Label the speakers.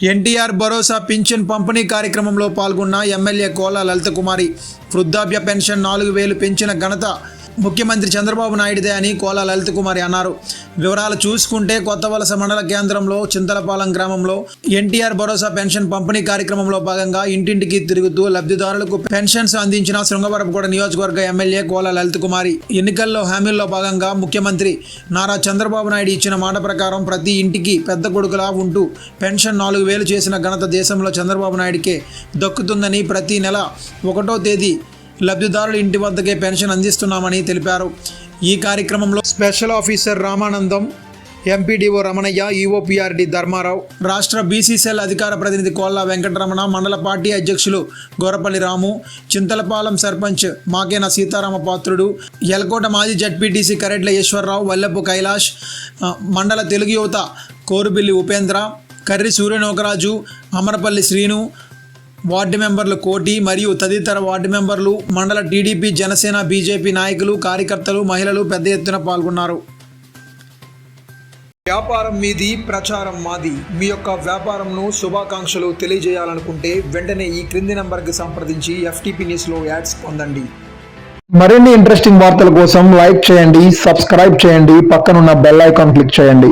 Speaker 1: ఎన్టీఆర్ భరోసా pension పంపిణీ కార్యక్రమంలో పాల్గొన్న ఎమ్మెల్యే కోల లలిత కుమారి వృద్ధాప్య పెన్షన్ నాలుగు వేలు పెంచిన ఘనత ముఖ్యమంత్రి చంద్రబాబు నాయుడుదే అని కోల లలిత కుమారి అన్నారు. వివరాలు చూసుకుంటే కొత్త వలస మండల కేంద్రంలో చింతలపాలెం గ్రామంలో ఎన్టీఆర్ భరోసా పెన్షన్ పంపిణీ కార్యక్రమంలో భాగంగా ఇంటింటికి తిరుగుతూ లబ్ధిదారులకు పెన్షన్స్ అందించిన శృంగవరపుకోట నియోజకవర్గ ఎమ్మెల్యే కోల లలిత్ కుమారి ఎన్నికల్లో హామీల్లో భాగంగా ముఖ్యమంత్రి నారా చంద్రబాబు నాయుడు ఇచ్చిన మాట ప్రకారం ప్రతి ఇంటికి పెద్ద కొడుకులా ఉంటూ పెన్షన్ నాలుగు వేలు చేసిన ఘనత దేశంలో చంద్రబాబు నాయుడికే దక్కుతుందని ప్రతి నెల ఒకటో తేదీ లబ్ధిదారుల ఇంటి వద్దకే పెన్షన్ అందిస్తున్నామని తెలిపారు. ఈ కార్యక్రమంలో special officer Ramanandam MPDO Ramanayya EOPRD Dharmarao రాష్ట్ర బీసీసీఎల్ అధికార ప్రతినిధి కోల్లా వెంకటరమణ మండల పార్టీ అధ్యక్షులు గోరపల్లి రాము చింతలపాలెం సర్పంచ్ మాకేన సీతారామ పాత్రుడు ఎలకోట మాజీ జడ్పీటీసీ కరెడ్ల ఈశ్వరరావు వల్లెప్పు కైలాష్ మండల తెలుగు యువత కోరుబిల్లి ఉపేంద్ర కర్రి సూర్యనోకరాజు అమరపల్లి శ్రీను వార్డు మెంబర్లు కోటి మరియు తదితర వార్డు మెంబర్లు మండల టీడీపీ జనసేన బీజేపీ నాయకులు కార్యకర్తలు మహిళలు పెద్ద ఎత్తున పాల్గొన్నారు. వ్యాపారం మీది ప్రచారం మాది. మీ యొక్క వ్యాపారంను శుభాకాంక్షలు తెలియజేయాలనుకుంటే వెంటనే ఈ క్రింది నంబర్కి సంప్రదించి ఎఫ్టీపీ న్యూస్లో యాడ్స్ పొందండి.
Speaker 2: మరిన్ని ఇంట్రెస్టింగ్ వార్తల కోసం లైక్ చేయండి సబ్స్క్రైబ్ చేయండి పక్కనున్న బెల్ ఐకాన్ క్లిక్ చేయండి.